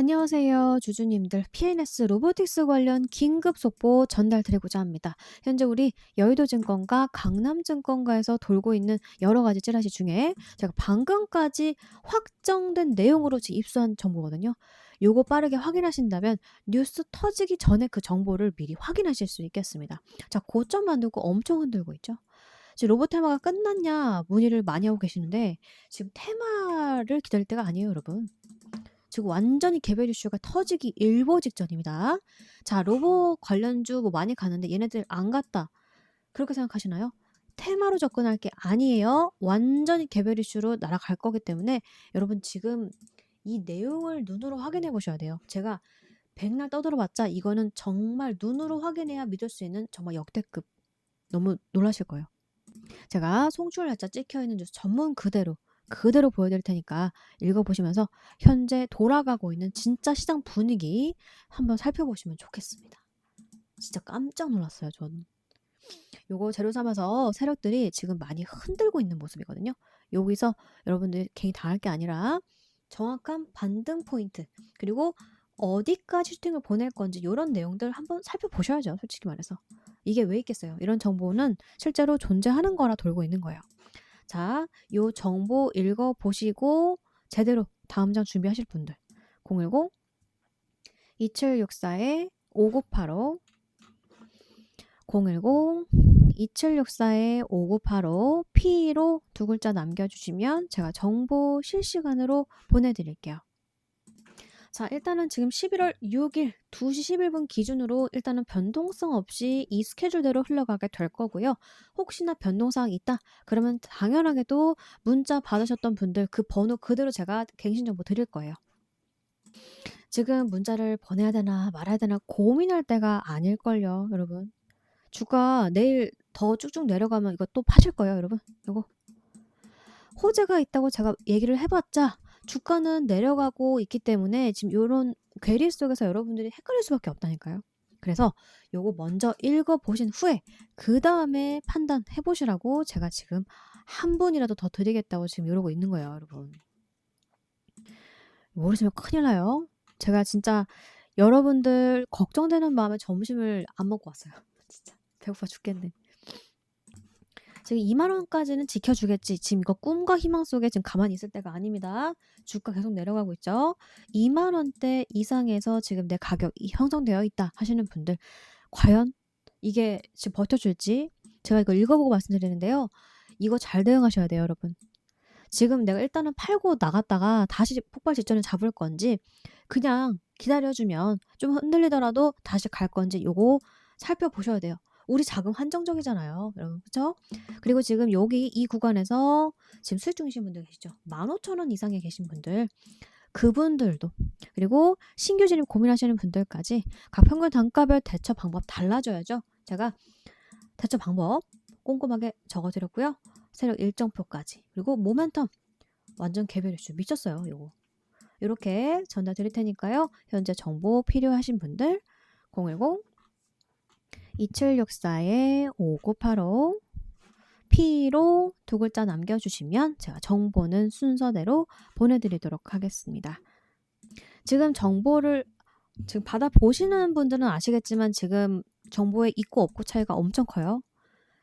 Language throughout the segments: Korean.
안녕하세요. 주주님들. PNS 로보틱스 관련 긴급 속보 전달드리고자 합니다. 현재 우리 여의도증권과 강남증권가에서 돌고 있는 여러 가지 찌라시 중에 제가 방금까지 확정된 내용으로 입수한 정보거든요. 요거 빠르게 확인하신다면 뉴스 터지기 전에 그 정보를 미리 확인하실 수 있겠습니다. 자, 고점만 두고 엄청 흔들고 있죠. 지금 로봇 테마가 끝났냐 문의를 많이 하고 계시는데 지금 테마를 기다릴 때가 아니에요, 여러분. 지금 완전히 개별 이슈가 터지기 일보 직전입니다. 자, 로봇 관련주 뭐 많이 가는데 얘네들 안 갔다. 그렇게 생각하시나요? 테마로 접근할 게 아니에요. 완전히 개별 이슈로 날아갈 거기 때문에 여러분 지금 이 내용을 눈으로 확인해 보셔야 돼요. 제가 백날 떠들어봤자 이거는 정말 눈으로 확인해야 믿을 수 있는 정말 역대급. 너무 놀라실 거예요. 제가 송출 날짜 찍혀 있는 뉴스 전문 그대로 그대로 보여드릴 테니까 읽어보시면서 현재 돌아가고 있는 진짜 시장 분위기 한번 살펴보시면 좋겠습니다. 진짜 깜짝 놀랐어요, 저는. 요거 재료 삼아서 세력들이 지금 많이 흔들고 있는 모습이거든요. 여기서 여러분들 괜히 당할 게 아니라 정확한 반등 포인트 그리고 어디까지 슈팅을 보낼 건지 이런 내용들 한번 살펴보셔야죠. 솔직히 말해서. 이게 왜 있겠어요? 이런 정보는 실제로 존재하는 거라 돌고 있는 거예요. 자, 요 정보 읽어 보시고 제대로 다음 장 준비하실 분들. 010 2764에 5985 010 2764에 5985 P로 두 글자 남겨주시면 제가 정보 실시간으로 보내드릴게요. 자, 일단은 지금 11월 6일 2시 11분 기준으로 일단은 변동성 없이 이 스케줄대로 흘러가게 될 거고요. 혹시나 변동사항이 있다? 그러면 당연하게도 문자 받으셨던 분들 그 번호 그대로 제가 갱신 정보 드릴 거예요. 지금 문자를 보내야 되나 말아야 되나 고민할 때가 아닐걸요, 여러분. 주가 내일 더 쭉쭉 내려가면 이거 또 파실 거예요, 여러분. 이거 호재가 있다고 제가 얘기를 해봤자 주가는 내려가고 있기 때문에 지금 요런 괴리 속에서 여러분들이 헷갈릴 수밖에 없다니까요. 그래서 요거 먼저 읽어 보신 후에 그 다음에 판단해 보시라고 제가 지금 한 분이라도 더 드리겠다고 지금 이러고 있는 거예요, 여러분. 모르시면 큰일 나요. 제가 진짜 여러분들 걱정되는 마음에 점심을 안 먹고 왔어요. 진짜 배고파 죽겠네. 지금 2만 원까지는 지켜주겠지. 지금 이거 꿈과 희망 속에 지금 가만히 있을 때가 아닙니다. 주가 계속 내려가고 있죠. 2만 원대 이상에서 지금 내 가격이 형성되어 있다 하시는 분들 과연 이게 지금 버텨줄지 제가 이거 읽어보고 말씀드리는데요. 이거 잘 대응하셔야 돼요, 여러분. 지금 내가 일단은 팔고 나갔다가 다시 폭발 직전에 잡을 건지 그냥 기다려주면 좀 흔들리더라도 다시 갈 건지 요거 살펴보셔야 돼요. 우리 자금 한정적이잖아요. 여러분, 그쵸? 그리고 지금 여기 이 구간에서 지금 수익 중이신 분들 계시죠? 15,000원 이상에 계신 분들. 그분들도 그리고 신규 진입 고민하시는 분들까지 각 평균 단가별 대처 방법 달라져야죠. 제가 대처 방법 꼼꼼하게 적어드렸고요. 세력 일정표까지 그리고 모멘텀 완전 개별 이슈 미쳤어요. 요거 이렇게 전달 드릴 테니까요. 현재 정보 필요하신 분들 010 2764에 5985 P로 두 글자 남겨주시면 제가 정보는 순서대로 보내드리도록 하겠습니다. 지금 정보를 지금 받아보시는 분들은 아시겠지만 지금 정보의 있고 없고 차이가 엄청 커요.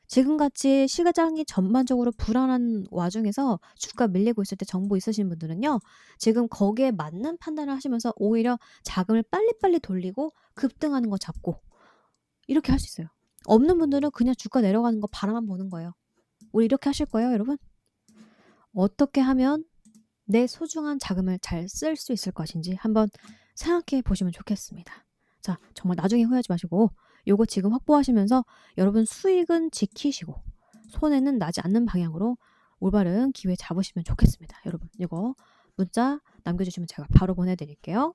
지금같이 시가장이 전반적으로 불안한 와중에서 주가 밀리고 있을 때 정보 있으신 분들은요. 지금 거기에 맞는 판단을 하시면서 오히려 자금을 빨리빨리 돌리고 급등하는 거 잡고 이렇게 할 수 있어요. 없는 분들은 그냥 주가 내려가는 거 바라만 보는 거예요. 우리 이렇게 하실 거예요, 여러분? 어떻게 하면 내 소중한 자금을 잘 쓸 수 있을 것인지 한번 생각해 보시면 좋겠습니다. 자, 정말 나중에 후회하지 마시고 요거 지금 확보하시면서 여러분 수익은 지키시고 손해는 나지 않는 방향으로 올바른 기회 잡으시면 좋겠습니다. 여러분, 이거 문자 남겨주시면 제가 바로 보내드릴게요.